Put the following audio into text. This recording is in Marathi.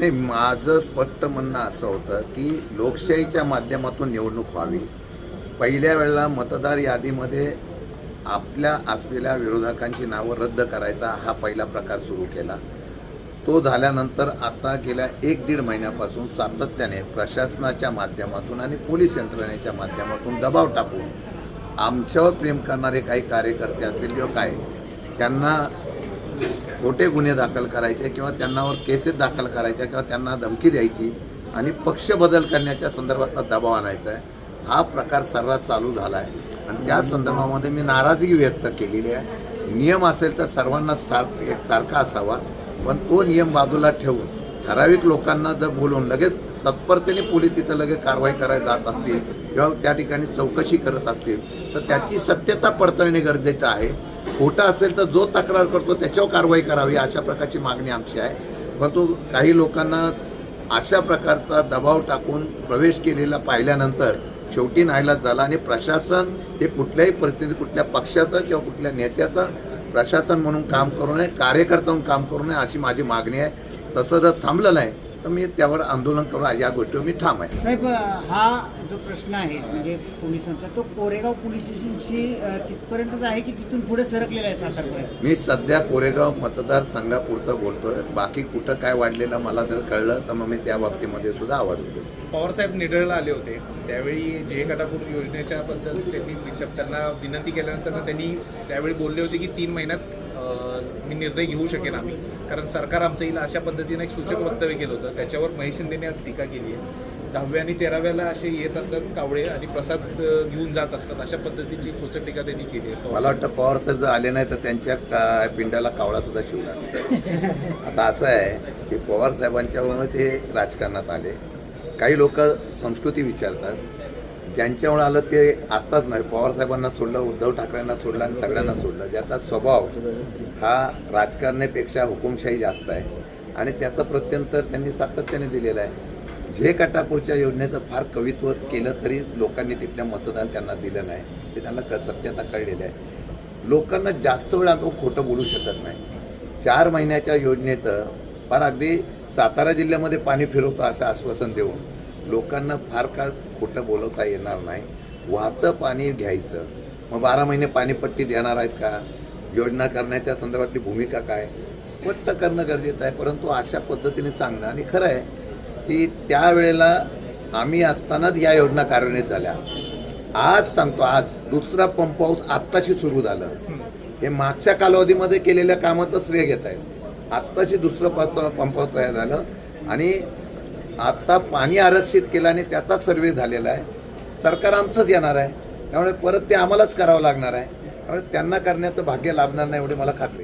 नाही माझं स्पष्ट म्हणणं असं होतं की लोकशाहीच्या माध्यमातून निवडणूक व्हावी. पहिल्या वेळेला मतदार यादीमध्ये आपल्या असलेल्या विरोधकांची नावं रद्द करायचा हा पहिला प्रकार सुरू केला. तो झाल्यानंतर आता गेल्या एक दीड महिन्यापासून सातत्याने प्रशासनाच्या माध्यमातून आणि पोलीस यंत्रणेच्या माध्यमातून दबाव टाकून आमच्यावर प्रेम करणारे काही कार्यकर्ते असतील किंवा काय त्यांना खोटे गुन्हे दाखल करायचे किंवा त्यांनावर केसेस दाखल करायच्या किंवा त्यांना धमकी द्यायची आणि पक्ष बदल करण्याच्या संदर्भातला दबाव आणायचा आहे. हा प्रकार सर्रास चालू झाला आहे आणि त्या संदर्भामध्ये मी नाराजगी व्यक्त केलेली आहे. नियम असेल तर सर्वांना सार एक सारखा असावा पण तो नियम बाजूला ठेवून ठराविक लोकांना जर बोलवून लगेच तत्परतेने पोलीस तिथं लगेच कारवाई करायला जात असतील किंवा त्या ठिकाणी चौकशी करत असतील तर त्याची सत्यता पडताळणे गरजेचं आहे. खोटं असेल तर जो तक्रार करतो त्याच्यावर कारवाई करावी अशा प्रकारची मागणी आमची आहे. परंतु काही लोकांना अशा प्रकारचा दबाव टाकून प्रवेश केलेला पाहिल्यानंतर शेवटी नाईलाज झाला आणि प्रशासन हे कुठल्याही परिस्थितीत कुठल्या पक्षाचं किंवा कुठल्या नेत्याचं प्रशासन म्हणून काम करू नये कार्यकर्ता म्हणून काम करू नये अशी माझी मागणी आहे. तसं जर थांबलं नाही तर मी त्यावर आंदोलन करू या गोष्टीवर मी ठाम आहे. साहेब हा जो प्रश्न आहे म्हणजे पोलिसांचा तो कोरेगाव पोलीस स्टेशनशी तिथपर्यंतच आहे की तिथून पुढे सरकलेला आहे सातारपर्यंत मी सध्या कोरेगाव मतदारसंघापुरतं बोलतोय. बाकी कुठं काय वाढलेलं मला जर कळलं तर मग मी त्या बाबतीमध्ये सुद्धा आवाज उठवतो पवारसाहेब निढळला आले होते. त्यावेळी जे कटापूर योजनेच्या बद्दल त्यांनी विचार त्यांना विनंती केल्यानंतर त्यांनी त्यावेळी बोलले होते की तीन महिन्यात मी निर्णय घेऊ शकेन आम्ही. कारण सरकार आमचं येईल अशा पद्धतीने एक सूचक वक्तव्य केलं होतं. त्याच्यावर महेश शिंदेने आज टीका केली आहे. दहाव्या आणि तेराव्याला असे येत असतात कावळे आणि प्रसाद घेऊन जात असतात. अशा पद्धतीची खोचक टीका त्यांनी केली आहे. मला वाटतं पवार साहेब जर आले नाही तर त्यांच्या का- पिंडाला कावळा सुद्धा शिवला आता असं आहे की पवार साहेबांच्यामुळे ते राजकारणात आले. काही लोक संस्कृती विचारतात. ज्यांच्यामुळे आलं ते आत्ताच नाही. पवारसाहेबांना सोडलं उद्धव ठाकरेंना सोडलं आणि सगळ्यांना सोडलं. ज्याचा स्वभाव हा राजकारणापेक्षा हुकुमशाही जास्त आहे. आणि त्याचं प्रत्यंतर त्यांनी सातत्याने दिलेलं आहे. जे कटापूरच्या योजनेचं फार कवित्व केलं तरी लोकांनी तिथल्या मतदान त्यांना दिलं नाही. ते त्यांना क सत्यता कळलेलं आहे. लोकांना जास्त वेळ आपण खोटं बोलू शकत नाही. चार महिन्याच्या योजनेचं फार अगदी सातारा जिल्ह्यामध्ये पाणी फिरवतो असं आश्वासन देऊन लोकांना फार काळ खोटं बोलवता येणार नाही. वाहतं पाणी घ्यायचं. मग बारा महिने पाणीपट्टी देणार आहेत का? योजना करण्याच्या संदर्भातली भूमिका काय? स्पष्ट करणं गरजेचं आहे परंतु अशा पद्धतीने सांगणं. आणि खरं आहे की त्यावेळेला आम्ही असतानाच या योजना कार्यान्वित झाल्या. आज सांगतो आज दुसरा पंप हाऊस आत्ताशी सुरू झालं. हे मागच्या कालावधीमध्ये केलेल्या कामाचं श्रेय घेत आहेत. आत्ताशी दुसरं पंप पंप हाऊस तयार झालं. आणि आता पाणी आरक्षित केल्याने त्याचा सर्वे झालेला आहे. सरकार आमचंच येणार आहे. त्यामुळे परत ते आम्हालाच करावं लागणार आहे. त्यामुळे त्यांना करण्याचं भाग्य लाभणार नाही एवढी मला खात्री